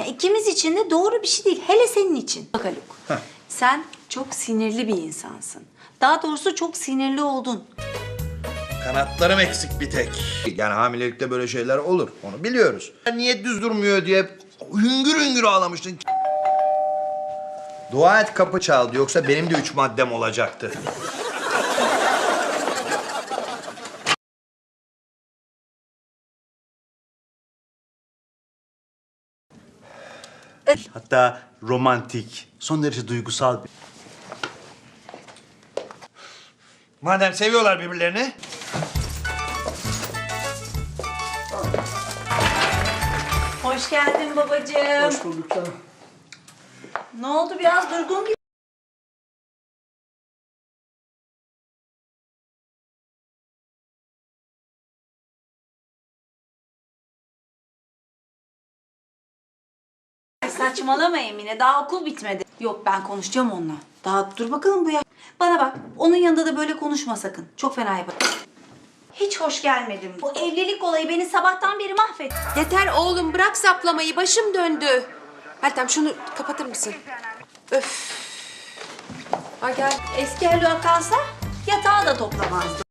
Ya ikimiz için de doğru bir şey değil. Hele senin için. Bak Haluk. Sen çok sinirli bir insansın. Daha doğrusu çok sinirli oldun. Kanatlarım eksik bir tek. Yani hamilelikte böyle şeyler olur. Onu biliyoruz. Niye düz durmuyor diye hüngür hüngür ağlamıştın. Dua et kapı çaldı yoksa benim de üç maddem olacaktı. Hatta romantik, son derece duygusal bir... Madem seviyorlar birbirlerini. Hoş geldin babacığım. Hoş bulduk canım. Ne oldu biraz durgun gibi? Saçmalama Emine. Daha okul bitmedi. Yok ben konuşacağım onunla. Daha dur bakalım bu ya. Bana bak. Onun yanında da böyle konuşma sakın. Çok fena yapar. Hiç hoş gelmedim. Bu evlilik olayı beni sabahtan beri mahvetti. Yeter oğlum bırak saplamayı başım döndü. Meltem şunu kapatır mısın? Öf. Ay gel. Eski Haluk'a kalsa yatağı da toplamazdı.